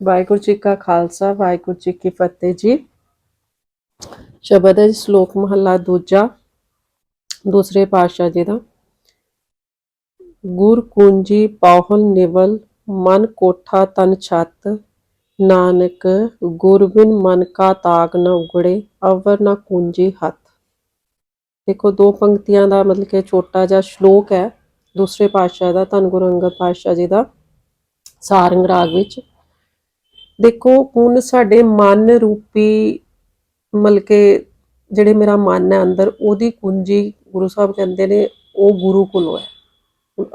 ਵਾਹਿਗੁਰੂ ਜੀ ਕਾ ਖਾਲਸਾ, ਵਾਹਿਗੁਰੂ ਜੀ ਕੀ ਫਤਿਹ ਜੀ। ਸ਼ਬਦ ਹੈ ਸ਼ਲੋਕ ਮਹਲਾ ਦੂਜਾ, ਦੂਸਰੇ ਪਾਤਸ਼ਾਹ ਜੀ ਦਾ। ਗੁਰ ਕੁੰਜੀ ਪਾਹਲ ਨਿਵਲ, ਮਨ ਕੋਠਾ ਤਨ ਛੱਤ, ਨਾਨਕ ਗੁਰ ਬਿਨ ਮਨ ਕਾ ਤਾਗ ਨਾ ਉਗੜੇ, ਅਵਰ ਨਾ ਕੁੰਜੀ ਹੱਥ। ਦੇਖੋ, ਦੋ ਪੰਕਤੀਆਂ ਦਾ ਮਤਲਬ ਕਿ ਛੋਟਾ ਜਿਹਾ ਸ਼ਲੋਕ ਹੈ, ਦੂਸਰੇ ਪਾਤਸ਼ਾਹ ਦਾ, ਧੰਨ ਗੁਰੂ ਅੰਗਦ ਪਾਤਸ਼ਾਹ ਜੀ ਦਾ ਸਾਰੰਗ ਰਾਗ ਵਿੱਚ। ਦੇਖੋ, ਹੁਣ ਸਾਡੇ ਮਨ ਰੂਪੀ ਮਤਲਬ ਕਿ ਜਿਹੜੇ ਮੇਰਾ ਮਨ ਹੈ ਅੰਦਰ, ਉਹਦੀ ਕੁੰਜੀ ਗੁਰੂ ਸਾਹਿਬ ਕਹਿੰਦੇ ਨੇ, ਉਹ ਗੁਰੂ ਕੋਲੋਂ ਹੈ।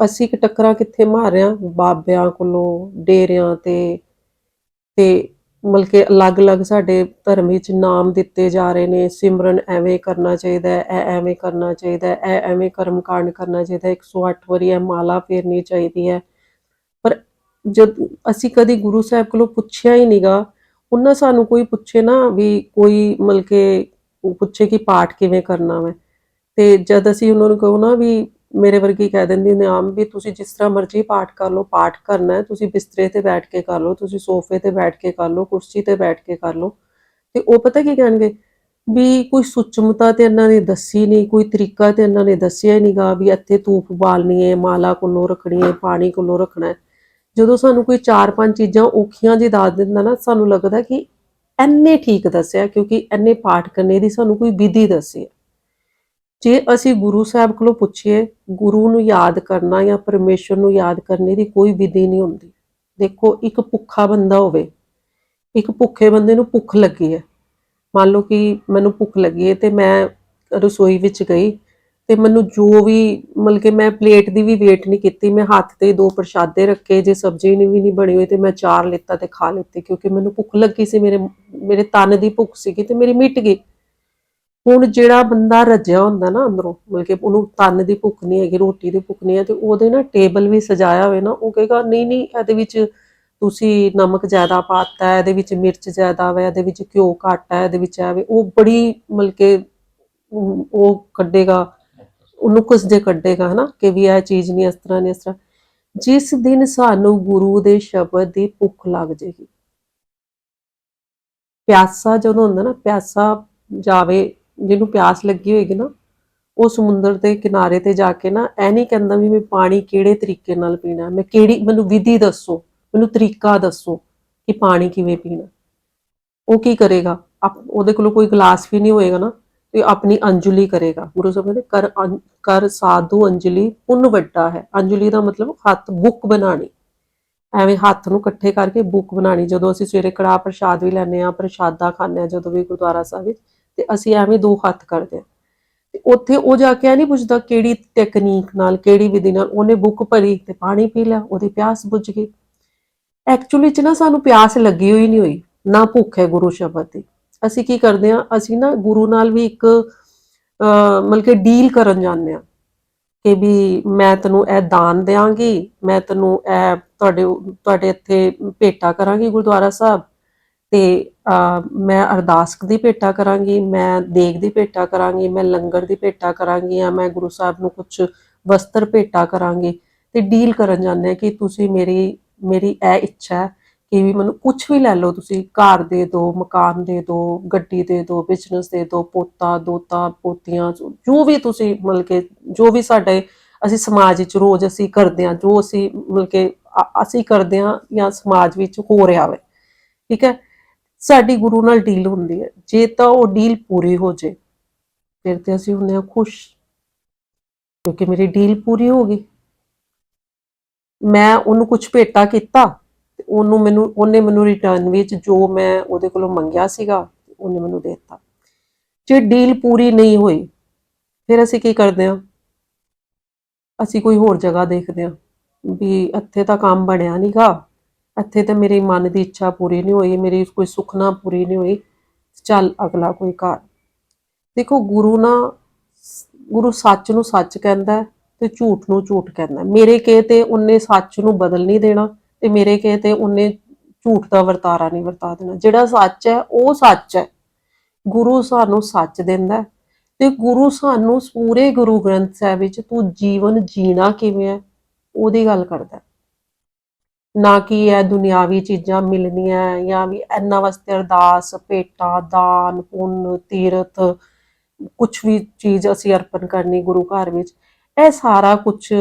ਅਸੀਂ ਕਿ ਟੱਕਰਾਂ ਕਿੱਥੇ ਮਾਰ ਰਹੇ ਹਾਂ ਬਾਬਿਆਂ ਕੋਲੋਂ, ਡੇਰਿਆਂ ਤੇ ਤੇ ਮਤਲਬ ਕਿ ਅਲੱਗ-ਅਲੱਗ ਸਾਡੇ ਧਰਮ ਵਿੱਚ ਨਾਮ ਦਿੱਤੇ ਜਾ ਰਹੇ ਨੇ, ਸਿਮਰਨ ਐਵੇਂ ਕਰਨਾ ਚਾਹੀਦਾ ਹੈ, ਇਹ ਐਵੇਂ ਕਰਨਾ ਚਾਹੀਦਾ ਹੈ, ਇਹ ਐਵੇਂ ਕਰਮ ਕਾਂਡ ਕਰਨਾ ਚਾਹੀਦਾ ਹੈ 108 ਵਾਰੀ ਇਹ ਮਾਲਾ ਫੇਰਨੀ ਚਾਹੀਦੀ ਹੈ। ਜਦ ਅਸੀਂ ਕਦੀ ਗੁਰੂ ਸਾਹਿਬ ਕੋਲੋਂ ਪੁੱਛਿਆ ਹੀ ਨਹੀਂਗਾ ਉਹਨਾਂ ਸਾਨੂੰ ਕੋਈ ਪੁੱਛੇ ਨਾ ਵੀ ਕੋਈ ਮਤਲਬ ਕਿ ਪੁੱਛੇ ਕਿ ਪਾਠ ਕਿਵੇਂ ਕਰਨਾ ਵਾ। ਤੇ ਜਦ ਅਸੀਂ ਉਹਨਾਂ ਨੂੰ ਕਹੋ ਨਾ ਵੀ ਮੇਰੇ ਵਰਗੀ ਕਹਿ ਦਿੰਦੀ ਨੇ ਆਮ ਵੀ ਤੁਸੀਂ ਜਿਸ ਤਰ੍ਹਾਂ ਮਰਜ਼ੀ ਪਾਠ ਕਰ ਲਓ, ਪਾਠ ਕਰਨਾ ਹੈ, ਤੁਸੀਂ ਬਿਸਤਰੇ ਤੇ ਬੈਠ ਕੇ ਕਰ ਲਓ, ਤੁਸੀਂ ਸੋਫੇ ਤੇ ਬੈਠ ਕੇ ਕਰ ਲਓ, ਕੁਰਸੀ ਤੇ ਬੈਠ ਕੇ ਕਰ ਲਓ। ਤੇ ਉਹ ਪਤਾ ਕੀ ਕਹਿਣਗੇ? ਵੀ ਕੋਈ ਸੁਚਮਤਾ ਤੇ ਇਹਨਾਂ ਨੇ ਦੱਸੀ ਨਹੀਂ, ਕੋਈ ਤਰੀਕਾ ਤੇ ਇਹਨਾਂ ਨੇ ਦੱਸਿਆ ਹੀ ਨਹੀਂਗਾ ਵੀ ਇੱਥੇ ਧੂਪ ਬਾਲਣੀ ਹੈ, ਮਾਲਾ ਕੋਲੋਂ ਰੱਖਣੀ ਹੈ, ਪਾਣੀ ਕੋਲੋਂ ਰੱਖਣਾ ਹੈ। ਜਦੋਂ ਸਾਨੂੰ ਕੋਈ ਚਾਰ ਪੰਜ ਚੀਜ਼ਾਂ ਔਖੀਆਂ ਜੀ ਦੱਸ ਦਿੰਦਾ ਨਾ, ਸਾਨੂੰ ਲੱਗਦਾ ਕਿ ਐਨੇ ਠੀਕ ਦੱਸਿਆ, ਕਿਉਂਕਿ ਐਨੇ ਪਾਠ ਕਰਨੇ ਦੀ ਸਾਨੂੰ ਕੋਈ ਵਿਧੀ ਦੱਸੀ ਹੈ ਜੇ ਅਸੀਂ ਗੁਰੂ ਸਾਹਿਬ ਕੋਲੋਂ ਪੁੱਛੀਏ, ਗੁਰੂ ਨੂੰ ਯਾਦ ਕਰਨਾ ਜਾਂ ਪਰਮੇਸ਼ਰ ਨੂੰ ਯਾਦ ਕਰਨੇ ਦੀ ਕੋਈ ਵਿਧੀ ਨਹੀਂ ਹੁੰਦੀ। ਦੇਖੋ, ਇੱਕ ਭੁੱਖਾ ਬੰਦਾ ਹੋਵੇ, ਇੱਕ ਭੁੱਖੇ ਬੰਦੇ ਨੂੰ ਭੁੱਖ ਲੱਗੀ ਹੈ। ਮੰਨ ਲਓ ਕਿ ਮੈਨੂੰ ਭੁੱਖ ਲੱਗੀ ਹੈ ਤੇ ਮੈਂ ਰਸੋਈ ਵਿੱਚ ਗਈ ਤੇ ਮੈਨੂੰ ਜੋ ਵੀ, ਮਤਲਬ ਕਿ ਮੈਂ ਪਲੇਟ ਦੀ ਵੀ ਵੇਟ ਨਹੀਂ ਕੀਤੀ, ਮੈਂ ਹੱਥ ਤੇ ਦੋ ਪ੍ਰਸ਼ਾਦੇ ਰੱਖੇ, ਜੇ ਸਬਜ਼ੀ ਨਹੀਂ ਵੀ ਨਹੀਂ ਬਣੀ ਹੋਈ ਤੇ ਮੈਂ ਚਾਰ ਲਿੱਤਾ ਤੇ ਖਾ ਲਿੱਤੀ, ਕਿਉਂਕਿ ਮੈਨੂੰ ਭੁੱਖ ਲੱਗੀ ਸੀ, ਮੇਰੇ ਮੇਰੇ ਤਨ ਦੀ ਭੁੱਖ ਸੀਗੀ ਤੇ ਮੇਰੀ ਮਿਟ ਗਈ। ਹੁਣ ਜਿਹੜਾ ਬੰਦਾ ਰੱਜਿਆ ਹੁੰਦਾ ਨਾ ਅੰਦਰੋਂ, ਮਤਲਬ ਕਿ ਉਹਨੂੰ ਤਨ ਦੀ ਭੁੱਖ ਨਹੀਂ ਹੈਗੀ, ਰੋਟੀ ਦੀ ਭੁੱਖ ਨਹੀਂ ਹੈ ਤੇ ਉਹਦੇ ਨਾ ਟੇਬਲ ਵੀ ਸਜਾਇਆ ਹੋਵੇ ਨਾ, ਉਹ ਕਹੇਗਾ, ਨਹੀਂ ਨਹੀਂ, ਇਹਦੇ ਵਿੱਚ ਤੁਸੀਂ ਨਮਕ ਜ਼ਿਆਦਾ ਪਾਤਾ ਹੈ, ਇਹਦੇ ਵਿੱਚ ਮਿਰਚ ਜ਼ਿਆਦਾ ਹੈ ਇਹਦੇ ਵਿੱਚ ਘਿਓ ਘੱਟ ਹੈ, ਇਹਦੇ ਵਿੱਚ ਐਵੇਂ ਉਹ ਬੜੀ, ਮਤਲਬ ਕਿ ਉਹ ਕੱਢੇਗਾ। ਉਹਨੂੰ ਕੁਝ ਜੇ ਕੱਢੇਗਾ, ਹਨਾ, ਕਿ ਵੀ ਇਹ ਚੀਜ਼ ਨਹੀਂ, ਇਸ ਤਰ੍ਹਾਂ ਨਹੀਂ, ਇਸ ਤਰ੍ਹਾਂ। ਜਿਸ ਦਿਨ ਸਾਨੂੰ ਗੁਰੂ ਦੇ ਸ਼ਬਦ ਦੀ ਭੁੱਖ ਲੱਗ ਜੇਗੀ। ਪਿਆਸਾ ਜਦੋਂ ਹੁੰਦਾ ਨਾ, ਪਿਆਸਾ ਜਾਵੇ, ਜਿਹਨੂੰ ਪਿਆਸ ਲੱਗੀ ਹੋਏਗੀ ਨਾ, ਉਹ ਸਮੁੰਦਰ ਦੇ ਕਿਨਾਰੇ ਤੇ ਜਾ ਕੇ ਨਾ ਐ ਨਹੀਂ ਕਹਿੰਦਾ ਵੀ ਮੈਂ ਪਾਣੀ ਕਿਹੜੇ ਤਰੀਕੇ ਨਾਲ ਪੀਣਾ, ਮੈਂ ਕਿਹੜੀ, ਮੈਨੂੰ ਵਿਧੀ ਦੱਸੋ, ਮੈਨੂੰ ਤਰੀਕਾ ਦੱਸੋ ਕਿ ਪਾਣੀ ਕਿਵੇਂ ਪੀਣਾ। ਉਹ ਕੀ ਕਰੇਗਾ? ਆਪ- ਉਹਦੇ ਕੋਲ ਕੋਈ ਗਲਾਸ ਵੀ ਨਹੀਂ ਹੋਏਗਾ ਨਾ ਤੇ ਆਪਣੀ ਅੰਜਲੀ ਕਰੇਗਾ। ਗੁਰੂ ਸਾਹਿਬ ਕਹਿੰਦੇ, ਕਰ ਅੰ- ਕਰ ਸਾਧੂ ਅੰਜਲੀ, ਪੁੰਨ ਵੱਡਾ ਹੈ। ਅੰਜਲੀ ਦਾ ਮਤਲਬ ਹੱਥ ਬੁੱਕ ਬਣਾਣੀ ਐਵੇਂ ਹੱਥ ਨੂੰ ਇਕੱਠੇ ਕਰਕੇ ਬੁੱਕ ਬਣਾਣੀ ਜਦੋਂ ਅਸੀਂ ਸਵੇਰੇ ਕੜਾਹ ਪ੍ਰਸ਼ਾਦ ਵੀ ਲੈਂਦੇ ਆ ਪ੍ਰਸ਼ਾਦਾ ਖਾਂਦੇ ਆ ਜਦੋਂ ਵੀ ਗੁਰਦੁਆਰਾ ਸਾਹਿਬ ਵਿੱਚ, ਤੇ ਅਸੀਂ ਐਵੇਂ ਦੋ ਹੱਥ ਕਰਦੇ ਆ ਤੇ ਉੱਥੇ ਉਹ ਜਾ ਕੇ ਇਹ ਨਹੀਂ ਪੁੱਛਦਾ ਕਿਹੜੀ ਟੈਕਨੀਕ ਨਾਲ, ਕਿਹੜੀ ਵਿਧੀ ਨਾਲ ਉਹਨੇ ਬੁੱਕ ਭਰੀ ਤੇ ਪਾਣੀ ਪੀ ਲਿਆ, ਉਹਦੀ ਪਿਆਸ ਬੁੱਝ ਗਈ। ਐਕਚੁਅਲੀ ਚ ਨਾ ਸਾਨੂੰ ਪਿਆਸ ਲੱਗੀ ਹੋਈ ਨਹੀਂ ਹੋਈ, ਨਾ ਭੁੱਖ ਹੈ ਗੁਰੂ ਸ਼ਬਦ ਦੀ। ਅਸੀਂ ਕੀ ਕਰਦੇ ਆ ਅਸੀਂ ਨਾ ਗੁਰੂ ਨਾਲ ਵੀ ਇੱਕ ਅਹ, ਮਤਲਬ ਕਿ ਡੀਲ ਕਰਨ ਜਾਂਦੇ ਆ ਕਿ ਵੀ ਮੈਂ ਤੈਨੂੰ ਇਹ ਦਾਨ ਦੇਵਾਂਗੀ ਮੈਂ ਤੈਨੂੰ ਇਹ ਤੁਹਾਡੇ ਤੁਹਾਡੇ ਇੱਥੇ ਭੇਟਾ ਕਰਾਂਗੀ ਗੁਰਦੁਆਰਾ ਸਾਹਿਬ ਤੇ ਮੈਂ ਅਰਦਾਸ ਦੀ ਭੇਟਾ ਕਰਾਂਗੀ ਮੈਂ ਦੇਗ ਦੀ ਭੇਟਾ ਕਰਾਂਗੀ ਮੈਂ ਲੰਗਰ ਦੀ ਭੇਟਾ ਕਰਾਂਗੀ ਜਾਂ ਮੈਂ ਗੁਰੂ ਸਾਹਿਬ ਨੂੰ ਕੁਝ ਵਸਤਰ ਭੇਟਾ ਕਰਾਂਗੀ ਤੇ ਡੀਲ ਕਰਨ ਜਾਂਦੇ ਆ ਕਿ ਤੁਸੀਂ ਮੇਰੀ ਮੇਰੀ ਇਹ ਇੱਛਾ ਹੈ ਕਿ ਵੀ ਮੈਨੂੰ ਕੁਝ ਵੀ ਲੈ ਲਓ ਤੁਸੀਂ, ਘਰ ਦੇ ਦੋ, ਮਕਾਨ ਦੇ ਦੋ, ਗੱਡੀ ਦੇ ਦੋ ਬਿਜ਼ਨਸ ਦੇ ਦੋ, ਪੋਤਾ, ਦੋਤਾ, ਪੋਤੀਆਂ, ਜੋ ਵੀ ਤੁਸੀਂ ਮਤਲਬ ਕਿ ਜੋ ਵੀ ਸਾਡੇ ਅਸੀਂ ਸਮਾਜ ਵਿੱਚ ਰੋਜ਼ ਅਸੀਂ ਕਰਦੇ ਹਾਂ, ਜੋ ਅਸੀਂ ਮਤਲਬ ਕਿ ਅਸੀਂ ਕਰਦੇ ਹਾਂ ਜਾਂ ਸਮਾਜ ਵਿੱਚ ਹੋ ਰਿਹਾ ਵੇ, ਠੀਕ ਹੈ? ਸਾਡੀ ਗੁਰੂ ਨਾਲ ਡੀਲ ਹੁੰਦੀ ਹੈ। ਜੇ ਤਾਂ ਉਹ ਡੀਲ ਪੂਰੀ ਹੋ ਜੇ, ਫਿਰ ਤੇ ਅਸੀਂ ਹੁੰਦੇ ਹਾਂ ਖੁਸ਼। ਕਿਉਂਕਿ ਮੇਰੀ ਡੀਲ ਪੂਰੀ ਹੋ ਗਈ। ਮੈਂ ਉਹਨੂੰ ਕੁਝ ਭੇਟਾ ਕੀਤਾ। ਉਹਨੂੰ ਮੈਨੂੰ, ਉਹਨੇ ਮੈਨੂੰ ਰਿਟਰਨ ਵਿੱਚ ਜੋ ਮੈਂ ਉਹਦੇ ਕੋਲੋਂ ਮੰਗਿਆ ਸੀਗਾ, ਉਹਨੇ ਮੈਨੂੰ ਦੇ ਦਿੱਤਾ। ਜੇ ਡੀਲ ਪੂਰੀ ਨਹੀਂ ਹੋਈ, ਫਿਰ ਅਸੀਂ ਕੀ ਕਰਦੇ ਹਾਂ? ਅਸੀਂ ਕੋਈ ਹੋਰ ਜਗ੍ਹਾ ਦੇਖਦੇ ਹਾਂ। ਵੀ ਇੱਥੇ ਤਾਂ ਕੰਮ ਬਣਿਆ ਨਹੀਂਗਾ ਇੱਥੇ ਤਾਂ ਮੇਰੇ ਮਨ ਦੀ ਇੱਛਾ ਪੂਰੀ ਨਹੀਂ ਹੋਈ, ਮੇਰੀ ਕੋਈ ਸੁਖਨਾ ਪੂਰੀ ਨਹੀਂ ਹੋਈ। ਚੱਲ ਅਗਲਾ ਕੋਈ ਘਰ। ਦੇਖੋ, ਗੁਰੂ ਨਾ ਗੁਰੂ ਸੱਚ ਨੂੰ ਸੱਚ ਕਹਿੰਦਾ ਹੈ ਤੇ ਝੂਠ ਨੂੰ ਝੂਠ ਕਹਿੰਦਾ ਮੇਰੇ ਕਹੇ ਤੇ ਉਹਨੇ ਸੱਚ ਨੂੰ ਬਦਲ ਨਹੀਂ ਦੇਣਾ। ਤੇ ਮੇਰੇ ਕਹੇ ਤੇ ਉਹਨੇ ਝੂਠ ਦਾ ਵਰਤਾਰਾ ਨਹੀਂ ਵਰਤਾ ਦੇਣਾ। ਜਿਹੜਾ ਸੱਚ ਹੈ, ਉਹ ਸੱਚ ਹੈ। ਗੁਰੂ ਸਾਨੂੰ ਸੱਚ ਦਿੰਦਾ ਹੈ ਤੇ ਗੁਰੂ ਸਾਨੂੰ ਪੂਰੇ ਗੁਰੂ ਗ੍ਰੰਥ ਸਾਹਿਬ ਵਿੱਚ ਤੂੰ ਜੀਵਨ ਜੀਣਾ ਕਿਵੇਂ ਹੈ, ਉਹਦੀ ਗੱਲ ਕਰਦਾ ਨਾ ਕਿ ਇਹ ਦੁਨਿਆਵੀ ਚੀਜ਼ਾਂ ਮਿਲਣੀਆਂ ਜਾਂ ਵੀ ਇਹਨਾਂ ਵਾਸਤੇ ਅਰਦਾਸ, ਭੇਟਾ, ਦਾਨ, ਪੁੰਨ, ਤੀਰਥ ਕੁਝ ਵੀ ਚੀਜ਼ ਅਸੀਂ ਅਰਪਣ ਕਰਨੀ ਗੁਰੂ ਘਰ ਵਿੱਚ, ਇਹ ਸਾਰਾ ਕੁਝ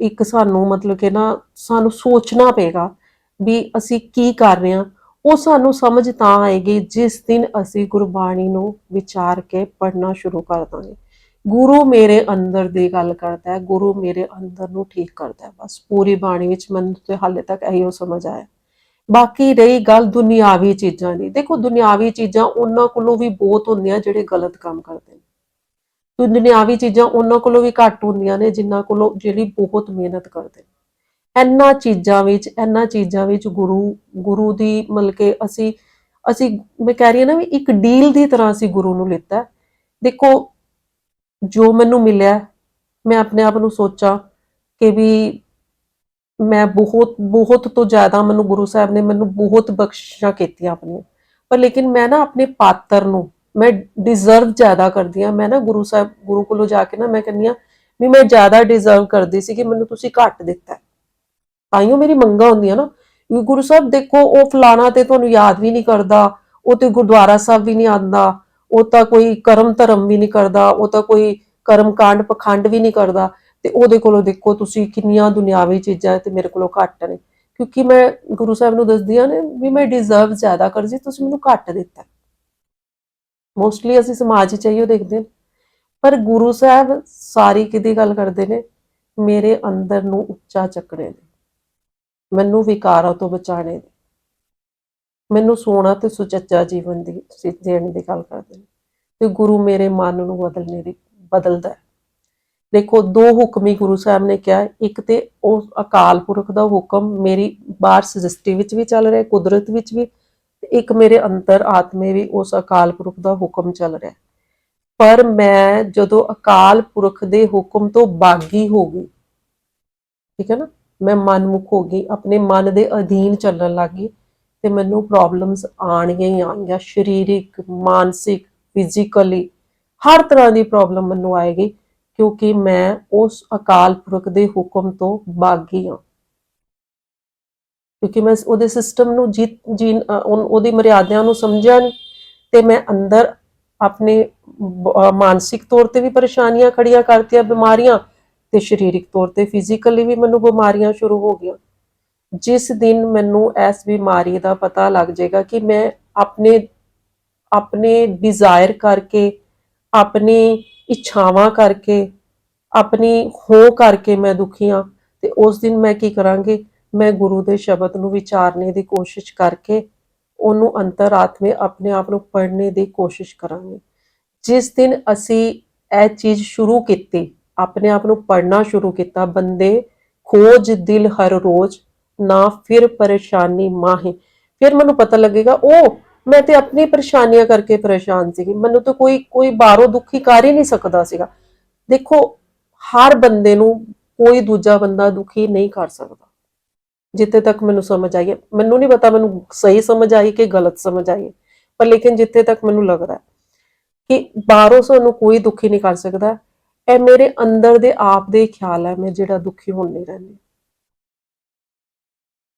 ਇੱਕ ਸਾਨੂੰ ਮਤਲਬ ਕਿ ਨਾ ਸਾਨੂੰ ਸੋਚਣਾ ਪਏਗਾ ਵੀ ਅਸੀਂ ਕੀ ਕਰ ਰਹੇ ਹਾਂ। ਉਹ ਸਾਨੂੰ ਸਮਝ ਤਾਂ ਆਏਗੀ ਜਿਸ ਦਿਨ ਅਸੀਂ ਗੁਰਬਾਣੀ ਨੂੰ ਵਿਚਾਰ ਕੇ ਪੜ੍ਹਨਾ ਸ਼ੁਰੂ ਕਰ ਦਾਂਗੇ। ਗੁਰੂ ਮੇਰੇ ਅੰਦਰ ਦੀ ਗੱਲ ਕਰਦਾ ਹੈ, ਗੁਰੂ ਮੇਰੇ ਅੰਦਰ ਨੂੰ ਠੀਕ ਕਰਦਾ ਹੈ। ਬਸ ਪੂਰੀ ਬਾਣੀ ਵਿੱਚ ਮੈਨੂੰ ਤੇ ਹਾਲੇ ਤੱਕ ਇਹੋ ਸਮਝ ਆਇਆ। ਬਾਕੀ ਰਹੀ ਗੱਲ ਦੁਨਿਆਵੀ ਚੀਜ਼ਾਂ ਦੀ। ਦੇਖੋ ਦੁਨਿਆਵੀ ਚੀਜ਼ਾਂ ਉਹਨਾਂ ਕੋਲੋਂ ਵੀ ਬਹੁਤ ਹੁੰਦੀਆਂ ਜਿਹੜੇ ਗਲਤ ਕੰਮ ਕਰਦੇ ਨੇ। ਦੁਨਿਆਵੀ ਚੀਜ਼ਾਂ ਉਹਨਾਂ ਕੋਲੋਂ ਵੀ ਘੱਟ ਹੁੰਦੀਆਂ ਨੇ, ਜਿਨ੍ਹਾਂ ਕੋਲੋਂ ਜਿਹੜੀ ਬਹੁਤ ਮਿਹਨਤ ਕਰਦੇ ਨੇ। ਇਹਨਾਂ ਚੀਜ਼ਾਂ ਵਿੱਚ ਇਹਨਾਂ ਚੀਜ਼ਾਂ ਵਿੱਚ ਗੁਰੂ ਗੁਰੂ ਦੀ ਮਤਲਬ ਕਿ ਅਸੀਂ ਅਸੀਂ ਮੈਂ ਕਹਿ ਰਹੀ ਹਾਂ ਨਾ ਵੀ ਇੱਕ ਡੀਲ ਦੀ ਤਰ੍ਹਾਂ ਅਸੀਂ ਗੁਰੂ ਨੂੰ ਲਿੱਤਾ ਦੇਖੋ, ਜੋ ਮੈਨੂੰ ਮਿਲਿਆ, ਮੈਂ ਆਪਣੇ ਆਪ ਨੂੰ ਸੋਚਾਂ ਕਿ ਵੀ ਮੈਂ ਬਹੁਤ ਬਹੁਤ ਤੋਂ ਜ਼ਿਆਦਾ ਮੈਨੂੰ ਗੁਰੂ ਸਾਹਿਬ ਨੇ ਮੈਨੂੰ ਬਹੁਤ ਬਖਸ਼ਿਸ਼ਾਂ ਕੀਤੀਆਂ ਆਪਣੀਆਂ। ਪਰ ਲੇਕਿਨ ਮੈਂ ਨਾ ਆਪਣੇ ਪਾਤਰ ਨੂੰ ਮੈਂ ਡਿਜ਼ਰਵ ਜ਼ਿਆਦਾ ਕਰਦੀ ਆ ਮੈਂ ਨਾ ਗੁਰੂ ਸਾਹਿਬ, ਗੁਰੂ ਕੋਲੋਂ ਜਾ ਕੇ ਨਾ ਮੈਂ ਕਹਿੰਦੀ ਆ ਵੀ ਮੈਂ ਜ਼ਿਆਦਾ ਡਿਜ਼ਰਵ ਕਰਦੀ ਸੀ ਕਿ ਮੈਨੂੰ ਤੁਸੀਂ ਘੱਟ ਦਿੱਤਾ ਹੈ। ਤਾਈਓ ਮੇਰੀ ਮੰਗਾ ਹੁੰਦੀਆਂ ਨਾ। ਵੀ ਗੁਰੂ ਸਾਹਿਬ ਦੇਖੋ, ਉਹ ਫਲਾਣਾ ਤੇ ਤੁਹਾਨੂੰ ਯਾਦ ਵੀ ਨਹੀਂ ਕਰਦਾ, ਉਹ ਤੇ ਗੁਰਦੁਆਰਾ ਸਾਹਿਬ ਵੀ ਨਹੀਂ ਆਂਦਾ ਉਹ ਤਾਂ ਕੋਈ ਕਰਮ ਧਰਮ ਵੀ ਨਹੀਂ ਕਰਦਾ, ਉਹ ਤਾਂ ਕੋਈ ਕਰਮ ਕਾਂਡ ਪਖੰਡ ਵੀ ਨਹੀਂ ਕਰਦਾ। ਤੇ ਉਹਦੇ ਕੋਲੋਂ ਦੇਖੋ ਤੁਸੀਂ ਕਿੰਨੀਆਂ ਦੁਨਿਆਵੀ ਚੀਜ਼ਾਂ ਤੇ ਮੇਰੇ ਕੋਲੋਂ ਘੱਟ ਨੇ। ਕਿਉਂਕਿ ਮੈਂ ਗੁਰੂ ਸਾਹਿਬ ਨੂੰ ਦੱਸਦੀ ਆ ਨੇ ਵੀ ਮੈਂ ਡਿਜ਼ਰਵ ਜ਼ਿਆਦਾ ਕਰਦੀ ਤੁਸੀਂ ਮੈਨੂੰ ਘੱਟ ਦਿੱਤਾ ਮੋਸਟਲੀ ਅਸੀਂ ਸਮਾਜ ਵਿੱਚ ਇਹੋ ਦੇਖਦੇ ਹਾਂ। ਪਰ ਗੁਰੂ ਸਾਹਿਬ ਸਾਰੀ ਕਿਹਦੀ ਗੱਲ ਕਰਦੇ ਨੇ? ਮੇਰੇ ਅੰਦਰ ਨੂੰ ਉੱਚਾ ਚੱਕਣੇ ਨੇ। ਮੈਨੂੰ ਵਿਕਾਰਾਂ ਤੋਂ ਬਚਾਣੇ ਨੇ। ਮੈਨੂੰ ਸੋਹਣਾ ਤੇ ਸੁਚੱਜਾ ਜੀਵਨ ਦੀ ਦੇਣ ਦੀ ਗੱਲ ਕਰਦੇ ਨੇ। ਤੇ ਗੁਰੂ ਮੇਰੇ ਮਨ ਨੂੰ ਬਦਲਨੇ ਦੀ, ਬਦਲਦਾ ਹੈ। ਦੇਖੋ, ਦੋ ਹੁਕਮ ਹੀ ਗੁਰੂ ਸਾਹਿਬ ਨੇ ਕਿਹਾ। ਇੱਕ ਤੇ ਉਹ ਅਕਾਲ ਪੁਰਖ ਦਾ ਹੁਕਮ ਮੇਰੀ ਬਾਹਰ ਸ੍ਰਿਸ਼ਟੀ ਵਿੱਚ ਵੀ ਚੱਲ ਰਿਹਾ, ਕੁਦਰਤ ਵਿੱਚ ਵੀ। ਇੱਕ ਮੇਰੇ ਅੰਦਰ ਆਤਮੇ ਵੀ ਉਸ ਅਕਾਲ ਪੁਰਖ ਦਾ ਹੁਕਮ ਚੱਲ ਰਿਹਾ ਪਰ ਮੈਂ ਜਦੋਂ ਅਕਾਲ ਪੁਰਖ ਦੇ ਹੁਕਮ ਤੋਂ ਬਾਗੀ ਹੋ ਗਈ, ਠੀਕ ਹੈ ਨਾ, ਮੈਂ ਮਨਮੁਖ ਹੋ ਗਈ, ਆਪਣੇ ਮਨ ਦੇ ਅਧੀਨ ਚੱਲਣ ਲੱਗੀ ਤੇ ਮੈਨੂੰ ਪ੍ਰੋਬਲਮਸ ਆਣਗੀਆਂ ਹੀ ਆਣਗੀਆਂ ਸਰੀਰਿਕ, ਮਾਨਸਿਕ ਫਿਜ਼ੀਕਲੀ ਹਰ ਤਰ੍ਹਾਂ ਦੀ ਪ੍ਰੋਬਲਮ ਮੈਨੂੰ ਆਏਗੀ, ਕਿਉਂਕਿ ਮੈਂ ਉਸ ਅਕਾਲ ਪੁਰਖ ਦੇ ਹੁਕਮ ਤੋਂ ਬਾਗੀ ਹਾਂ। ਕਿਉਂਕਿ ਮੈਂ ਉਹਦੇ ਸਿਸਟਮ ਨੂੰ ਜੀ ਜੀਨ ਉਹਦੀ ਮਰਿਆਦਿਆਂ ਨੂੰ ਸਮਝਿਆ ਨਹੀਂ ਤੇ ਮੈਂ ਅੰਦਰ ਆਪਣੇ ਮਾਨਸਿਕ ਤੌਰ ਤੇ ਵੀ ਪਰੇਸ਼ਾਨੀਆਂ ਖੜੀਆਂ ਕਰਤੀਆਂ, ਬਿਮਾਰੀਆਂ ਤੇ ਸਰੀਰਿਕ ਤੌਰ ਤੇ ਫਿਜ਼ੀਕਲੀ ਵੀ ਮੈਨੂੰ ਬਿਮਾਰੀਆਂ ਸ਼ੁਰੂ ਹੋ ਗਈਆਂ। ਜਿਸ ਦਿਨ ਮੈਨੂੰ ਇਸ ਬਿਮਾਰੀ ਦਾ ਪਤਾ ਲੱਗ ਜਾਏਗਾ ਕਿ ਮੈਂ ਆਪਣੇ ਆਪਣੇ ਡਿਜ਼ਾਇਰ ਕਰਕੇ, ਆਪਣੀ ਇੱਛਾਵਾਂ ਕਰਕੇ, ਆਪਣੀ ਹੋ ਕਰਕੇ ਮੈਂ ਦੁਖੀ ਹਾਂ ਤੇ ਉਸ ਦਿਨ ਮੈਂ ਕੀ ਕਰਾਂਗੀ? ਮੈਂ ਗੁਰੂ ਦੇ ਸ਼ਬਦ ਨੂੰ ਵਿਚਾਰਨੇ ਦੀ ਕੋਸ਼ਿਸ਼ ਕਰਕੇ ਉਹਨੂੰ ਅੰਤਰਾਤਮੇ ਆਪਣੇ ਆਪ ਨੂੰ ਪੜ੍ਹਨੇ ਦੀ ਕੋਸ਼ਿਸ਼ ਕਰਾਂਗੇ। ਜਿਸ ਦਿਨ ਅਸੀਂ ਇਹ ਚੀਜ਼ ਸ਼ੁਰੂ ਕੀਤੀ, ਆਪਣੇ ਆਪ ਨੂੰ ਪੜ੍ਹਨਾ ਸ਼ੁਰੂ ਕੀਤਾ, ਬੰਦੇ ਖੋਜ ਦਿਲ ਹਰ ਰੋਜ਼, ਨਾ ਫਿਰ ਪਰੇਸ਼ਾਨੀ ਮਾਹੇ। ਫਿਰ ਮੈਨੂੰ ਪਤਾ ਲੱਗੇਗਾ ਉਹ ਮੈਂ ਤੇ ਆਪਣੀ ਪਰੇਸ਼ਾਨੀਆਂ ਕਰਕੇ ਪਰੇਸ਼ਾਨ ਸੀਗੀ। ਮੈਨੂੰ ਤਾਂ ਕੋਈ ਕੋਈ ਬਾਹਰੋਂ ਦੁਖੀ ਕਰ ਹੀ ਨਹੀਂ ਸਕਦਾ ਸੀਗਾ। ਦੇਖੋ, ਹਰ ਬੰਦੇ ਨੂੰ ਕੋਈ ਦੂਜਾ ਬੰਦਾ ਦੁਖੀ ਨਹੀਂ ਕਰ ਸਕਦਾ। ਜਿੱਥੇ ਤੱਕ ਮੈਨੂੰ ਸਮਝ ਆਈ ਹੈ। ਮੈਨੂੰ ਨਹੀਂ ਪਤਾ ਮੈਨੂੰ ਸਹੀ ਸਮਝ ਆਈ ਕਿ ਗਲਤ ਸਮਝ ਆਈ ਹੈ। ਪਰ ਲੇਕਿਨ ਜਿੱਥੇ ਤੱਕ ਮੈਨੂੰ ਲੱਗਦਾ ਕਿ ਬਾਹਰੋਂ ਸਾਨੂੰ ਕੋਈ ਦੁਖੀ ਨਹੀਂ ਕਰ ਸਕਦਾ ਇਹ ਮੇਰੇ ਅੰਦਰ ਦੇ ਆਪ ਦੇ ਖਿਆਲ ਹੈ ਮੈਂ ਜਿਹੜਾ ਦੁਖੀ ਹੋਣ ਨਹੀਂ ਰਹਿੰਦੀ।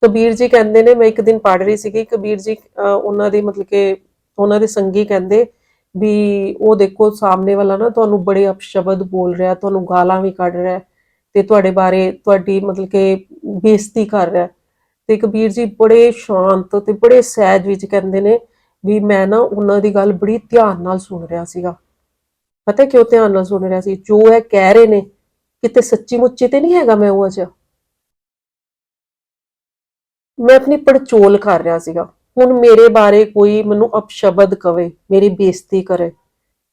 ਕਬੀਰ ਜੀ ਕਹਿੰਦੇ ਨੇ ਮੈਂ ਇੱਕ ਦਿਨ ਪੜ੍ਹ ਰਹੀ ਸੀਗੀ ਕਬੀਰ ਜੀ ਅਹ, ਉਹਨਾਂ ਦੇ ਮਤਲਬ ਕਿ ਉਹਨਾਂ ਦੇ ਸੰਗੀ ਕਹਿੰਦੇ ਵੀ ਉਹ ਦੇਖੋ ਸਾਹਮਣੇ ਵਾਲਾ ਨਾ ਤੁਹਾਨੂੰ ਬੜੇ ਅਪਸ਼ਬਦ ਬੋਲ ਰਿਹਾ ਤੁਹਾਨੂੰ ਗਾਲਾਂ ਵੀ ਕੱਢ ਰਿਹਾ ਤੇ ਤੁਹਾਡੇ ਬਾਰੇ ਤੁਹਾਡੀ ਮਤਲਬ ਕਿ ਬੇਇੱਜ਼ਤੀ ਕਰ ਰਿਹਾ ਤੇ ਕਬੀਰ ਜੀ ਬੜੇ ਸ਼ਾਂਤ ਤੇ ਬੜੇ ਸਹਿਜ ਵਿੱਚ ਕਹਿੰਦੇ ਨੇ ਵੀ ਮੈਂ ਨਾ ਉਹਨਾਂ ਦੀ ਗੱਲ ਬੜੀ ਧਿਆਨ ਨਾਲ ਸੁਣ ਰਿਹਾ ਸੀਗਾ। ਪਤਾ ਕਿਉਂ ਧਿਆਨ ਨਾਲ ਸੁਣ ਰਿਹਾ ਸੀ? ਜੋ ਇਹ ਕਹਿ ਰਹੇ ਨੇ, ਕਿਤੇ ਸੱਚੀ ਮੁੱਚੀ ਤੇ ਨਹੀਂ ਹੈਗਾ ਮੈਂ ਉਹ ਅਜਾ? ਮੈਂ ਆਪਣੀ ਪੜਚੋਲ ਕਰ ਰਿਹਾ ਸੀਗਾ। ਹੁਣ ਮੇਰੇ ਬਾਰੇ ਕੋਈ ਮੈਨੂੰ ਅਪਸ਼ਬਦ ਕਵੇ, ਮੇਰੀ ਬੇਇੱਜ਼ਤੀ ਕਰੇ,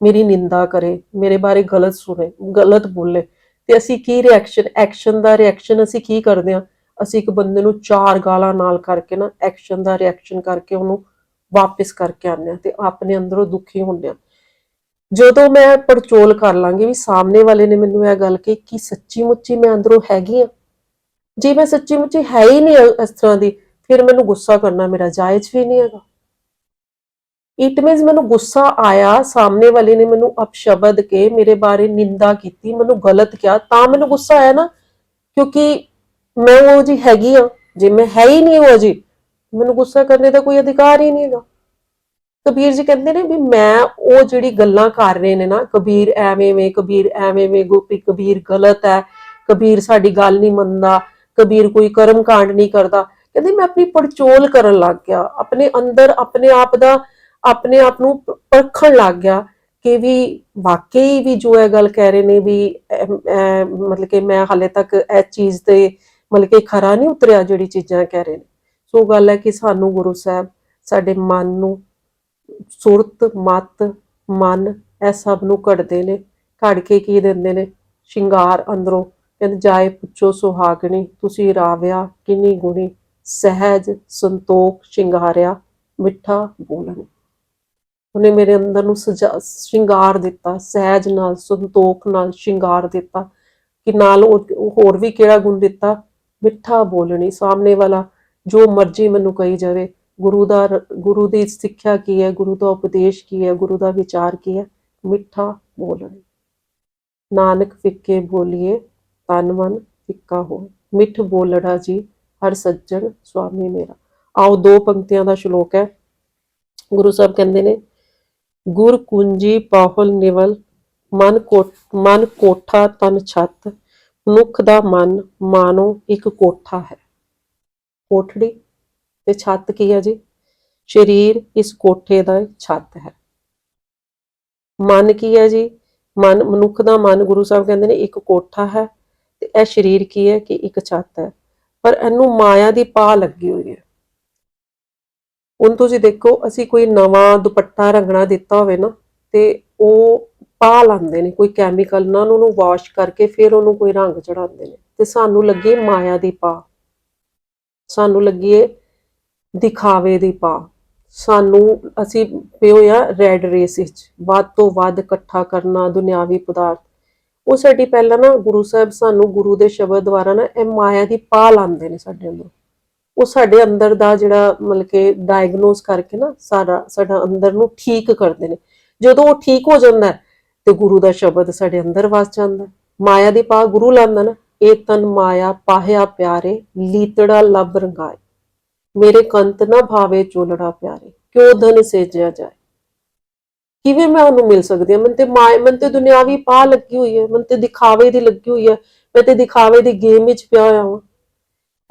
ਮੇਰੀ ਨਿੰਦਾ ਕਰੇ, ਮੇਰੇ ਬਾਰੇ ਗਲਤ ਸੁਣੇ, ਗਲਤ ਬੋਲੇ ਤੇ ਅਸੀਂ ਕੀ ਰਿਐਕਸ਼ਨ ਐਕਸ਼ਨ ਦਾ ਰਿਐਕਸ਼ਨ ਅਸੀਂ ਕੀ ਕਰਦੇ ਹਾਂ? ਅਸੀਂ ਇੱਕ ਬੰਦੇ ਨੂੰ ਚਾਰ ਗਾਲਾਂ ਨਾਲ ਕਰਕੇ ਨਾ ਐਕਸ਼ਨ ਦਾ ਰਿਐਕਸ਼ਨ ਕਰਕੇ ਉਹਨੂੰ ਵਾਪਿਸ ਕਰਕੇ ਆਉਂਦੇ ਹਾਂ ਤੇ ਆਪਣੇ ਅੰਦਰੋਂ ਦੁਖੀ ਹੁੰਦੇ ਹਾਂ। ਜਦੋਂ ਮੈਂ ਪੜਚੋਲ ਕਰ ਲਾਂਗੀ ਵੀ ਸਾਹਮਣੇ ਵਾਲੇ ਨੇ ਮੈਨੂੰ ਇਹ ਗੱਲ ਕਹੀ ਕਿ ਸੱਚੀ ਮੁੱਚੀ ਮੈਂ ਅੰਦਰੋਂ ਹੈਗੀ ਆ ਜੇ ਮੈਂ ਸੱਚੀ ਮੁੱਚੀ ਹੈ ਹੀ ਨਹੀਂ ਇਸ ਤਰ੍ਹਾਂ ਦੀ, ਫਿਰ ਮੈਨੂੰ ਗੁੱਸਾ ਕਰਨਾ ਮੇਰਾ ਜਾਇਜ਼ ਵੀ ਨਹੀਂ ਹੈਗਾ। ਇਟ ਮੀਨਸ ਮੈਨੂੰ ਗੁੱਸਾ ਆਇਆ, ਸਾਹਮਣੇ ਵਾਲੇ ਨੇ ਮੈਨੂੰ ਅਪਸ਼ਬਦ ਕੇ, ਮੇਰੇ ਬਾਰੇ ਨਿੰਦਾ ਕੀਤੀ, ਮੈਨੂੰ ਗਲਤ ਕਿਹਾ, ਤਾਂ ਮੈਨੂੰ ਗੁੱਸਾ ਆਇਆ ਨਾ, ਕਿਉਂਕਿ ਮੈਂ ਉਹ ਜੀ ਹੈਗੀ ਆ ਜੇ ਮੈਂ ਹੈ ਹੀ ਨਹੀਂ ਉਹ ਜੀ ਮੈਨੂੰ ਗੁੱਸਾ ਕਰਨੇ ਦਾ ਕੋਈ ਅਧਿਕਾਰ ਹੀ ਨਹੀਂ ਹੈਗਾ। ਕਬੀਰ ਜੀ ਕਹਿੰਦੇ ਨੇ ਵੀ ਮੈਂ ਉਹ ਜਿਹੜੀ ਗੱਲਾਂ ਕਰ ਰਹੇ ਨੇ ਨਾ, ਕਬੀਰ ਐਵੇਂ ਵੇਂ, ਕਬੀਰ ਐਵੇਂ ਵੇਂ, ਗੋਪੀ ਕਬੀਰ ਗਲਤ ਹੈ, ਕਬੀਰ ਸਾਡੀ ਗੱਲ ਨਹੀਂ ਮੰਨਦਾ, ਕਬੀਰ ਕੋਈ ਕਰਮ ਕਾਂਡ ਨਹੀਂ ਕਰਦਾ, ਕਹਿੰਦੇ ਮੈਂ ਆਪਣੀ ਪੜਚੋਲ ਕਰਨ ਲੱਗ ਗਿਆ, ਆਪਣੇ ਅੰਦਰ, ਆਪਣੇ ਆਪ ਦਾ ਆਪਣੇ ਆਪ ਨੂੰ ਪਰਖਣ ਲੱਗ ਗਿਆ ਕਿ ਵੀ ਵਾਕਈ ਵੀ ਜੋ ਇਹ ਗੱਲ ਕਹਿ ਰਹੇ ਨੇ ਵੀ ਮਤਲਬ ਕਿ ਮੈਂ ਹਾਲੇ ਤੱਕ ਇਹ ਚੀਜ਼ ਤੇ ਮਤਲਬ ਕਿ ਖਰਾ ਨਹੀਂ ਉਤਰਿਆ ਜਿਹੜੀ ਚੀਜ਼ਾਂ ਕਹਿ ਰਹੇ ਨੇ। ਸੋ ਗੱਲ ਹੈ ਕਿ ਸਾਨੂੰ ਗੁਰੂ ਸਾਹਿਬ ਸਾਡੇ ਮਨ ਨੂੰ ਸੁਰਤ, ਮਤ, ਮਨ, ਇਹ ਸਭ ਨੂੰ ਘੜਦੇ ਨੇ, ਘੜ ਕੇ ਕੀ ਦਿੰਦੇ ਨੇ? ਸ਼ਿੰਗਾਰ ਅੰਦਰੋਂ। ਕਹਿੰਦੇ, ਜਾਏ ਪੁੱਛੋ ਸੁਹਾਗਣੀ, ਤੁਸੀਂ ਰਾਵਿਆ ਕਿੰਨੀ ਗੁਣੀ ਸਹਿਜ, ਸੰਤੋਖ, ਸ਼ਿੰਗਾਰਿਆ, ਮਿੱਠਾ ਬੋਲਣ। ਉਹਨੇ ਮੇਰੇ ਅੰਦਰ ਨੂੰ ਸਜਾ, ਸ਼ਿੰਗਾਰ ਦਿੱਤਾ, ਸਹਿਜ ਨਾਲ, ਸੰਤੋਖ ਨਾਲ ਸ਼ਿੰਗਾਰ ਦਿੱਤਾ ਕਿ ਨਾਲ ਉਹ ਹੋਰ ਵੀ ਕਿਹੜਾ ਗੁਣ ਦਿੱਤਾ? ਮਿੱਠਾ ਬੋਲਣੀ, ਸਾਹਮਣੇ ਵਾਲਾ ਜੋ ਮਰਜ਼ੀ ਮੈਨੂੰ ਕਹੀ ਜਾਵੇ। ਗੁਰੂ ਦਾ ਗੁਰੂ ਦੀ ਸਿੱਖਿਆ ਕੀ ਹੈ? ਗੁਰੂ ਦਾ ਉਪਦੇਸ਼ ਕੀ ਹੈ? ਗੁਰੂ ਦਾ ਵਿਚਾਰ ਕੀ ਹੈ? ਮਿੱਠਾ ਬੋਲਣੀ। ਨਾਨਕ ਫਿੱਕੇ ਬੋਲੀਏ, ਤਨ ਮਨ ਫਿੱਕਾ ਹੋਏ ਮਿੱਠ ਬੋਲੜਾ ਜੀ, ਹਰ ਸੱਜਣ, ਸੁਆਮੀ ਮੇਰਾ। ਆਓ ਦੋ ਪੰਕਤੀਆਂ ਦਾ ਸ਼ਲੋਕ ਹੈ। ਗੁਰੂ ਸਾਹਿਬ ਕਹਿੰਦੇ ਨੇ ਗੁਰ ਕੁੰਜੀ ਪਾਹੁਲ ਨਿਵਲ, ਮਨ ਕੋਟ ਮਨ ਕੋਠਾ ਤਨ ਛੱਤ, ਮਨੁੱਖ ਦਾ ਮਨ ਮਾਨੋ ਇੱਕ ਕੋਠਾ ਹੈ। ਕੋਠੜੀ ਤੇ ਛੱਤ ਕੀ ਹੈ ਜੀ? ਸਰੀਰ ਇਸ ਕੋਠੇ ਦਾ ਛੱਤ ਹੈ। ਮਨ ਕੀ ਹੈ ਜੀ? ਮਨ, ਮਨੁੱਖ ਦਾ ਮਨ ਗੁਰੂ ਸਾਹਿਬ ਕਹਿੰਦੇ ਨੇ ਇੱਕ ਕੋਠਾ ਹੈ ਤੇ ਇਹ ਸਰੀਰ ਕੀ ਹੈ ਕਿ ਇੱਕ ਛੱਤ ਹੈ। ਪਰ ਇਹਨੂੰ ਮਾਇਆ ਦੀ ਪਾ ਲੱਗੀ ਹੋਈ ਹੈ। ਹੁਣ ਤੁਸੀਂ ਦੇਖੋ, ਅਸੀਂ ਕੋਈ ਨਵਾਂ ਦੁਪੱਟਾ ਰੰਗਣਾ ਦਿੱਤਾ ਹੋਵੇ ਨਾ, ਤੇ ਉਹ ਪਾ ਲਾਉਂਦੇ ਨੇ, ਕੋਈ ਕੈਮੀਕਲ ਨਾਲ ਉਹਨੂੰ ਵਾਸ਼ ਕਰਕੇ ਫਿਰ ਉਹਨੂੰ ਕੋਈ ਰੰਗ ਚੜਾਉਂਦੇ ਨੇ। ਤੇ ਸਾਨੂੰ ਲੱਗੇ ਮਾਇਆ ਦੀ ਪਾ। ਸਾਨੂੰ ਲੱਗੀ ਦਿਖਾਵੇ ਦੀ ਪਾ। ਸਾਨੂੰ, ਅਸੀਂ ਪਿਓ ਆ ਰੈਡ ਰੇਸ ਵਿੱਚ। ਵੱਧ ਤੋਂ ਵੱਧ ਇਕੱਠਾ ਕਰਨਾ ਦੁਨਿਆਵੀ ਪਦਾਰਥ। ਉਹ ਸਾਡੀ ਪਹਿਲਾਂ ਨਾ ਗੁਰੂ ਸਾਹਿਬ ਸਾਨੂੰ ਗੁਰੂ ਦੇ ਸ਼ਬਦ ਦੁਆਰਾ ਨਾ ਇਹ ਮਾਇਆ ਦੀ ਪਾ ਲਾਉਂਦੇ ਨੇ ਸਾਡੇ ਅੰਦਰ। ਉਹ ਸਾਡੇ ਅੰਦਰ ਦਾ ਜਿਹੜਾ ਮਤਲਬ ਕਿ ਡਾਇਗਨੋਸ ਕਰਕੇ ਨਾ ਸਾਰਾ ਸਾਡਾ ਅੰਦਰ ਨੂੰ ਠੀਕ ਕਰਦੇ ਨੇ। ਜਦੋਂ ਉਹ ਠੀਕ ਹੋ ਜਾਂਦਾ ਤੇ ਗੁਰੂ ਦਾ ਸ਼ਬਦ ਸਾਡੇ ਅੰਦਰ ਵਸ ਜਾਂਦਾ ਮਾਇਆ ਦੀ ਪਾ ਗੁਰੂ ਲਾਂਦਾ ਨਾ, ਇਹ ਤਨ ਮਾਇਆ ਪਾਹਿਆ ਪਿਆਰੇ, ਲੀਤੜਾ ਲੱਭ ਰੰਗਾਏ। ਮੇਰੇ ਕੰਤ ਨਾ ਭਾਵੇ ਚੋਲੜਾ ਪਿਆਰੇ, ਕਿਉ ਧਨ ਸੇਜਿਆ ਜਾਏ? ਕਿਵੇਂ ਮੈਂ ਉਹਨੂੰ ਮਿਲ ਸਕਦੀ ਹਾਂ? ਮੈਨੂੰ ਤੇ ਮਾਇਆ, ਮੈਨੂੰ ਤੇ ਦੁਨਿਆਵੀ ਪਾ ਲੱਗੀ ਹੋਈ ਹੈ, ਮੈਨੂੰ ਤੇ ਦਿਖਾਵੇ ਦੀ ਲੱਗੀ ਹੋਈ ਹੈ। ਮੈਂ ਤੇ ਦਿਖਾਵੇ ਦੀ ਗੇਮ ਵਿੱਚ ਪਿਆ ਹੋਇਆ ਹਾਂ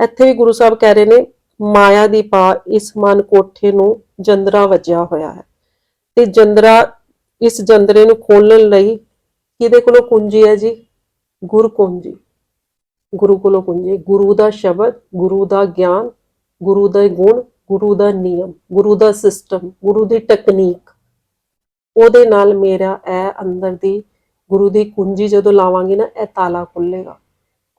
ਇੱਥੇ ਵੀ ਗੁਰੂ ਸਾਹਿਬ ਕਹਿ ਰਹੇ ਨੇ, ਮਾਇਆ ਦੀ ਪਾ ਇਸ ਮਨ ਕੋਠੇ ਨੂੰ ਜੰਦਰਾ ਵਜਿਆ ਹੋਇਆ ਹੈ। ਤੇ ਜੰਦਰਾ ਇਸ ਜੰਦਰੇ ਨੂੰ ਖੋਲਣ ਲਈ ਕਿਹਦੇ ਕੋਲੋਂ ਕੁੰਜੀ ਹੈ ਜੀ? ਗੁਰ ਕੁੰਜੀ ਗੁਰੂ ਕੋਲੋਂ ਕੁੰਜੀ। ਗੁਰੂ ਦਾ ਸ਼ਬਦ, ਗੁਰੂ ਦਾ ਗਿਆਨ, ਗੁਰੂ ਦਾ ਗੁਣ, ਗੁਰੂ ਦਾ ਨਿਯਮ, ਗੁਰੂ ਦਾ ਸਿਸਟਮ ਗੁਰੂ ਦੀ ਟੈਕਨੀਕ ਉਹਦੇ ਨਾਲ ਮੇਰਾ ਇਹ ਅੰਦਰ ਦੀ ਗੁਰੂ ਦੀ ਕੁੰਜੀ ਜਦੋਂ ਲਾਵਾਂਗੇ ਨਾ, ਇਹ ਤਾਲਾ ਖੁੱਲੇਗਾ।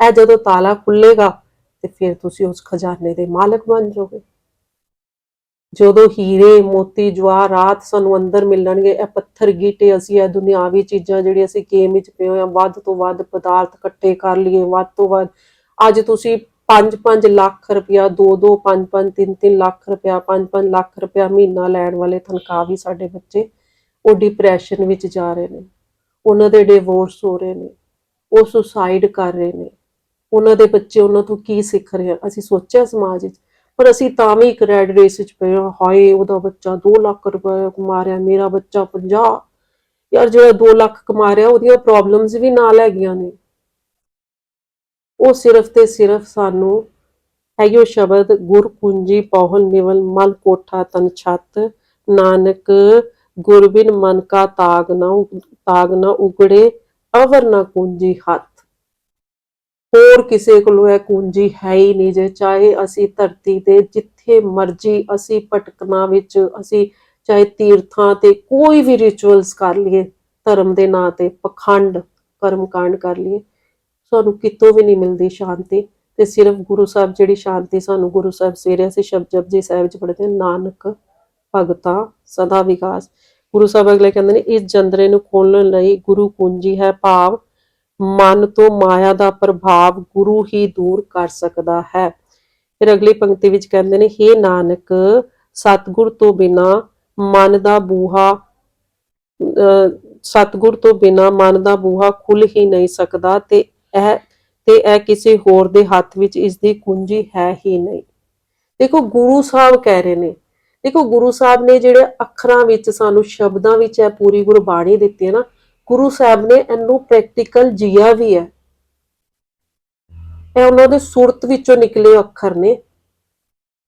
ਇਹ ਜਦੋਂ ਤਾਲਾ ਖੁੱਲੇਗਾ ਤੇ ਫਿਰ ਤੁਸੀਂ ਉਸ ਖਜ਼ਾਨੇ ਦੇ ਮਾਲਕ ਬਣ ਜਾਓਗੇ। ਜਦੋਂ ਹੀਰੇ, ਮੋਤੀ ਜਵਾਹਰਾਤ ਸਾਨੂੰ ਅੰਦਰ ਮਿਲਣਗੇ, ਇਹ ਪੱਥਰ, ਗੀਟੇ, ਅਸੀਂ ਇਹ ਦੁਨਿਆਵੀ ਚੀਜ਼ਾਂ ਜਿਹੜੀਆਂ ਅਸੀਂ ਗੇਮ ਵਿੱਚ ਪਏ ਹੋਏ ਆ ਵੱਧ ਤੋਂ ਵੱਧ ਪਦਾਰਥ ਇਕੱਠੇ ਕਰ ਲਈਏ, ਵੱਧ ਤੋਂ ਵੱਧ। ਅੱਜ ਤੁਸੀਂ 5-5 ਲੱਖ ਰੁਪਇਆ 2-2 5-5 3-3 ਲੱਖ ਰੁਪਇਆ 5-5 ਲੱਖ ਰੁਪਇਆ ਮਹੀਨਾ ਲੈਣ ਵਾਲੇ ਤਨਖਾਹ ਵੀ ਸਾਡੇ ਬੱਚੇ ਉਹ ਡਿਪਰੈਸ਼ਨ ਵਿੱਚ ਜਾ ਰਹੇ ਨੇ। ਉਹਨਾਂ ਦੇ ਡਿਵੋਰਸ ਹੋ ਰਹੇ ਨੇ। ਉਹ ਸੁਸਾਈਡ ਕਰ ਰਹੇ ਨੇ। ਉਹਨਾਂ ਦੇ ਬੱਚੇ ਉਹਨਾਂ ਤੋਂ ਕੀ ਸਿੱਖ ਰਹੇ ਆ? ਅਸੀਂ ਸੋਚਿਆ ਸਮਾਜ ਵਿੱਚ, ਪਰ ਅਸੀਂ ਤਾਂ ਵੀ ਇੱਕ ਰੈਡ ਰੇਸ ਵਿੱਚ ਪਏ ਹਾਂ ਹਾਏ, ਉਹਦਾ ਬੱਚਾ 2 ਲੱਖ ਰੁਪਏ ਕਮਾ ਰਿਹਾ, ਮੇਰਾ ਬੱਚਾ 50 ਯਾਰ ਜਿਹੜਾ 2 ਲੱਖ ਕਮਾ ਰਿਹਾ, ਉਹਦੀਆਂ ਪ੍ਰੋਬਲਮਸ ਵੀ ਨਾਲ ਹੈਗੀਆਂ ਨੇ। ਉਹ ਸਿਰਫ ਤੇ ਸਿਰਫ ਸਾਨੂੰ ਹੈਗੋ ਸ਼ਬਦ, ਗੁਰ ਕੁੰਜੀ ਪਹੁਲ ਨਿਵਲ ਮਨ ਕੋਠਾ ਤਨ ਛੱਤ, ਨਾਨਕ ਗੁਰਬਿਨ ਮਨ ਕਾ ਤਾਗ ਨਾ ਉ- ਤਾਗ ਨਾ ਉਗੜੇ, ਅਵਰ ਨਾ ਕੁੰਜੀ ਹੱਥ। ਹੋਰ ਕਿਸੇ ਕੋਲ ਇਹ ਕੁੰਜੀ ਹੈ ਹੀ ਨਹੀਂ ਜੇ ਚਾਹੇ ਅਸੀਂ ਧਰਤੀ ਤੇ ਜਿੱਥੇ ਮਰਜ਼ੀ ਅਸੀਂ ਭਟਕਣਾ ਵਿੱਚ, ਅਸੀਂ ਚਾਹੇ ਤੀਰਥਾਂ ਤੇ ਕੋਈ ਵੀ ਰਿਚੁਅਲਸ ਕਰ ਲਈਏ, ਧਰਮ ਦੇ ਨਾਂ ਤੇ ਪਖੰਡ, ਕਰਮਕਾਂਡ ਕਰ ਲਈਏ, ਸਾਨੂੰ ਕਿਤੋਂ ਵੀ ਨਹੀਂ ਮਿਲਦੀ ਸ਼ਾਂਤੀ ਤੇ ਸਿਰਫ ਗੁਰੂ ਸਾਹਿਬ ਜਿਹੜੀ ਸ਼ਾਂਤੀ ਸਾਨੂੰ ਗੁਰੂ ਸਾਹਿਬ ਸਵੇਰੇ ਅਸੀਂ ਸ਼ਬਦ ਜਪਜੀ ਸਾਹਿਬ ਵਿੱਚ ਪੜ੍ਹਦੇ ਹਾਂ, ਨਾਨਕ ਭਗਤਾ ਸਦਾ ਵਿਕਾਸ। ਗੁਰੂ ਸਾਹਿਬ ਅਗਲੇ ਕਹਿੰਦੇ ਨੇ, ਇਸ ਜੰਦਰੇ ਨੂੰ ਖੋਲਣ ਲਈ ਗੁਰੂ ਕੁੰਜੀ ਹੈ ਭਾਵ ਮਨ ਤੋਂ ਮਾਇਆ ਦਾ ਪ੍ਰਭਾਵ ਗੁਰੂ ਹੀ ਦੂਰ ਕਰ ਸਕਦਾ ਹੈ। ਫਿਰ ਅਗਲੀ ਪੰਕਤੀ ਵਿੱਚ ਕਹਿੰਦੇ ਨੇ हे ਨਾਨਕ ਸਤਿਗੁਰ ਤੋਂ ਬਿਨਾ ਮਨ ਦਾ ਬੂਹਾ ਅਹ, ਸਤਿਗੁਰ ਤੋਂ ਬਿਨਾ ਮਨ ਦਾ ਬੂਹਾ ਖੁੱਲ ਹੀ ਨਹੀਂ ਸਕਦਾ ਤੇ ਇਹ ਤੇ ਇਹ ਕਿਸੇ ਹੋਰ ਦੇ ਹੱਥ ਵਿੱਚ ਇਸ ਦੀ ਕੁੰਜੀ ਹੈ ਹੀ ਨਹੀਂ। ਦੇਖੋ ਗੁਰੂ ਸਾਹਿਬ ਕਹਿ ਰਹੇ ਨੇ। ਦੇਖੋ ਗੁਰੂ ਸਾਹਿਬ ਨੇ ਜਿਹੜੇ ਅੱਖਰਾਂ ਵਿੱਚ ਸਾਨੂੰ ਸ਼ਬਦਾਂ ਵਿੱਚ ਇਹ ਪੂਰੀ ਗੁਰਬਾਣੀ ਦਿੱਤੀ ਹੈ ਨਾ ਗੁਰੂ ਸਾਹਿਬ ਨੇ ਇਹਨੂੰ ਪ੍ਰੈਕਟੀਕਲ ਜੀਆ ਵੀ ਹੈ। ਇਹ ਉਹਨਾਂ ਦੇ ਸੁਰਤ ਵਿੱਚੋਂ ਨਿਕਲੇ ਅੱਖਰ ਨੇ।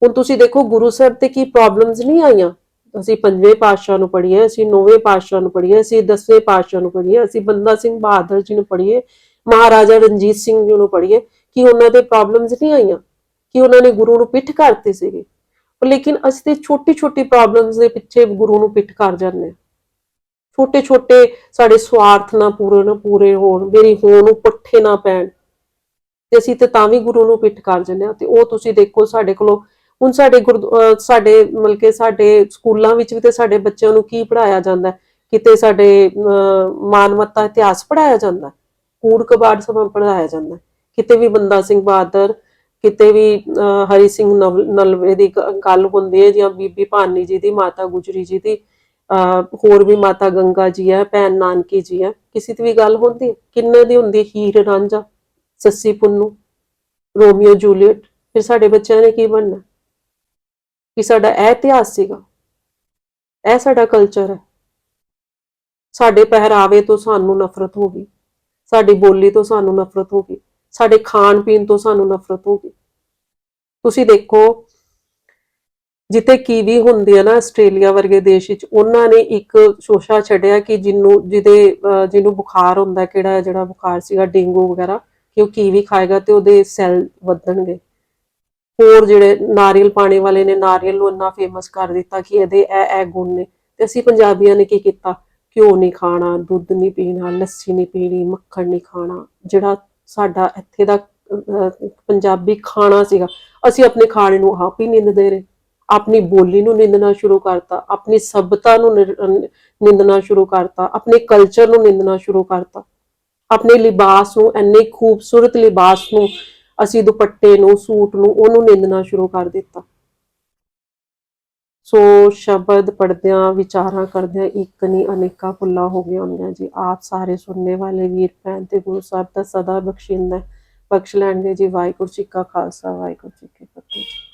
ਹੁਣ ਤੁਸੀਂ ਦੇਖੋ ਗੁਰੂ ਸਾਹਿਬ ਤੇ ਕੀ ਪ੍ਰੋਬਲਮਸ ਨਹੀਂ ਆਈਆਂ? ਅਸੀਂ ਪੰਜਵੇਂ ਪਾਤਸ਼ਾਹ ਨੂੰ ਪੜ੍ਹੀਏ ਅਸੀਂ ਨੌਵੇਂ ਪਾਤਸ਼ਾਹ ਨੂੰ ਪੜ੍ਹੀਏ ਅਸੀਂ ਦਸਵੇਂ ਪਾਤਸ਼ਾਹ ਨੂੰ ਪੜ੍ਹੀਏ ਅਸੀਂ ਬੰਦਾ ਸਿੰਘ ਬਹਾਦਰ ਜੀ ਨੂੰ ਪੜ੍ਹੀਏ, ਮਹਾਰਾਜਾ ਰਣਜੀਤ ਸਿੰਘ ਜੀ ਨੂੰ ਪੜ੍ਹੀਏ, ਕਿ ਉਹਨਾਂ ਦੇ ਪ੍ਰੋਬਲਮਸ ਨਹੀਂ ਆਈਆਂ? ਕਿ ਉਹਨਾਂ ਨੇ ਗੁਰੂ ਨੂੰ ਪਿੱਠ ਕਰਤੀ ਸੀਗੀ? ਪਰ ਲੇਕਿਨ ਅਸੀਂ ਤੇ ਛੋਟੀ ਛੋਟੀ ਪ੍ਰੋਬਲਮਸ ਦੇ ਪਿੱਛੇ ਗੁਰੂ ਨੂੰ ਪਿੱਠ ਕਰ ਜਾਂਦੇ ਹਾਂ। ਛੋਟੇ ਛੋਟੇ ਸਾਡੇ ਸਵਾਰਥ ਨਾ ਪੂਰੇ ਨਾ ਪੂਰੇ ਹੋਣ ਮੇਰੀ ਹੋਣ ਨੂੰ ਪੱਠੇ ਨਾ ਪੈਣ। ਤੇ ਅਸੀਂ ਤੇ ਤਾਂ ਵੀ ਗੁਰੂ ਨੂੰ ਪਿੱਠ ਕਰ ਜਾਂਦੇ ਹਾਂ ਤੇ ਉਹ ਤੁਸੀਂ ਦੇਖੋ ਸਾਡੇ ਕੋਲੋਂ ਹੁਣ ਸਾਡੇ ਸਾਡੇ ਮਤਲਬ ਕਿ ਸਾਡੇ ਸਕੂਲਾਂ ਵਿੱਚ ਵੀ ਤੇ ਸਾਡੇ ਬੱਚਿਆਂ ਨੂੰ ਕੀ ਪੜਾਇਆ ਜਾਂਦਾ ਕਿਤੇ ਸਾਡੇ ਅਹ, ਮਾਨਵਤਾ ਇਤਿਹਾਸ ਪੜਾਇਆ ਜਾਂਦਾ ਕੂੜ ਕਬਾੜ ਸਭ ਪੜਾਇਆ ਜਾਂਦਾ ਕਿਤੇ ਵੀ ਬੰਦਾ ਸਿੰਘ ਬਹਾਦਰ ਕਿਤੇ ਵੀ ਅਹ, ਹਰੀ ਸਿੰਘ ਨਵ- ਨਲਵੇ ਦੀ ਗੱਲ ਹੁੰਦੀ ਹੈ ਜਾਂ ਬੀਬੀ ਭਾਨੀ ਜੀ ਦੀ ਮਾਤਾ ਗੁਜਰੀ ਜੀ ਦੀ ਹੋਰ ਵੀ ਮਾਤਾ ਗੰਗਾ ਜੀ ਹੈ, ਭੈਣ ਨਾਨਕੀ ਜੀ ਹੈ। ਕਿਸੇ ਦੀ ਵੀ ਗੱਲ ਹੁੰਦੀ ਕਿੰਨੇ ਦੀ ਹੁੰਦੀ ਹੀਰ ਰਾਂਝਾ, ਸੱਸੀ ਪੁੰਨੂ, ਰੋਮੀਓ ਜੂਲੀਅਟ? ਫਿਰ ਸਾਡੇ ਬੱਚਿਆਂ ਨੇ ਕੀ ਬਣਨਾ? ਕਿ ਸਾਡਾ ਇਹ ਇਤਿਹਾਸ ਸੀਗਾ। ਇਹ ਸਾਡਾ ਕਲਚਰ ਹੈ। ਸਾਡੇ ਪਹਿਰਾਵੇ ਤੋਂ ਸਾਨੂੰ ਨਫ਼ਰਤ ਹੋ ਗਈ। ਸਾਡੀ ਬੋਲੀ ਤੋਂ ਸਾਨੂੰ ਨਫ਼ਰਤ ਹੋ ਗਈ। ਸਾਡੇ ਖਾਣ ਪੀਣ ਤੋਂ ਸਾਨੂੰ ਨਫ਼ਰਤ ਹੋ ਗਈ। ਤੁਸੀਂ ਦੇਖੋ ਜਿੱਥੇ ਕੀਵੀ ਹੁੰਦੀ ਹੈ ਨਾ ਆਸਟ੍ਰੇਲੀਆ ਵਰਗੇ ਦੇਸ਼ ਵਿੱਚ ਉਹਨਾਂ ਨੇ ਇੱਕ ਸ਼ੋਸ਼ਾ ਛੱਡਿਆ ਕਿ ਜਿਹਨੂੰ ਜਿਹਦੇ ਅਹ, ਜਿਹਨੂੰ ਬੁਖਾਰ ਹੁੰਦਾ ਕਿਹੜਾ ਜਿਹੜਾ ਬੁਖਾਰ ਸੀਗਾ ਡੇਂਗੂ ਵਗੈਰਾ ਕਿ ਉਹ ਕੀਵੀ ਖਾਏਗਾ ਤੇ ਉਹਦੇ ਸੈੱਲ ਵਧਣਗੇ। ਹੋਰ ਜਿਹੜੇ ਨਾਰੀਅਲ ਪਾਣੀ ਵਾਲੇ ਨੇ ਨਾਰੀਅਲ ਨੂੰ ਇੰਨਾ ਫੇਮਸ ਕਰ ਦਿੱਤਾ ਕਿ ਇਹਦੇ ਇਹ ਇਹ ਗੁਣ ਨੇ। ਤੇ ਅਸੀਂ ਪੰਜਾਬੀਆਂ ਨੇ ਕੀ ਕੀਤਾ? ਘਿਓ ਨਹੀਂ ਖਾਣਾ ਦੁੱਧ ਨਹੀਂ ਪੀਣਾ ਲੱਸੀ ਨਹੀਂ ਪੀਣੀ ਮੱਖਣ ਨਹੀਂ ਖਾਣਾ ਜਿਹੜਾ ਸਾਡਾ ਇੱਥੇ ਦਾ ਪੰਜਾਬੀ ਖਾਣਾ ਸੀਗਾ ਅਸੀਂ ਆਪਣੇ ਖਾਣੇ ਨੂੰ ਆਪ ਹੀ ਨਿੰਦਦੇ ਰਹੇ। ਆਪਣੀ ਬੋਲੀ ਨੂੰ ਨਿੰਦਣਾ ਸ਼ੁਰੂ ਕਰਤਾ, ਆਪਣੀ ਸਭਤਾ ਨੂੰ ਨਿਰ- ਨਿੰਦਣਾ ਸ਼ੁਰੂ ਕਰਤਾ, ਆਪਣੇ ਕਲਚਰ ਨੂੰ ਨਿੰਦਣਾ ਸ਼ੁਰੂ ਕਰਤਾ। ਆਪਣੇ ਲਿਬਾਸ ਨੂੰ, ਇੰਨੇ ਖੂਬਸੂਰਤ ਲਿਬਾਸ ਨੂੰ, ਅਸੀਂ ਦੁਪੱਟੇ ਨੂੰ, ਸੂਟ ਨੂੰ, ਉਹਨੂੰ ਨਿੰਦਣਾ ਸ਼ੁਰੂ ਕਰ ਦਿੱਤਾ। ਸੋ ਸ਼ਬਦ ਪੜਦਿਆਂ ਵਿਚਾਰਾਂ ਕਰਦਿਆਂ ਇੱਕ ਨਹੀਂ, ਅਨੇਕਾਂ ਭੁੱਲਾਂ ਹੋ ਗਈਆਂ ਹੁੰਦੀਆਂ ਜੀ। ਆਪ ਸਾਰੇ ਸੁਣਨੇ ਵਾਲੇ ਵੀਰ, ਭੈਣ ਤੇ ਗੁਰੂ ਸਾਹਿਬ ਦਾ ਸਦਾ ਬਖਸ਼ਿੰਦਾ ਬਖਸ਼ ਲੈਣਗੇ ਜੀ ਵਾਹਿਗੁਰੂ ਜੀ ਕਾ ਖਾਲਸਾ, ਵਾਹਿਗੁਰੂ ਜੀ ਕੀ ਫਤਿਹ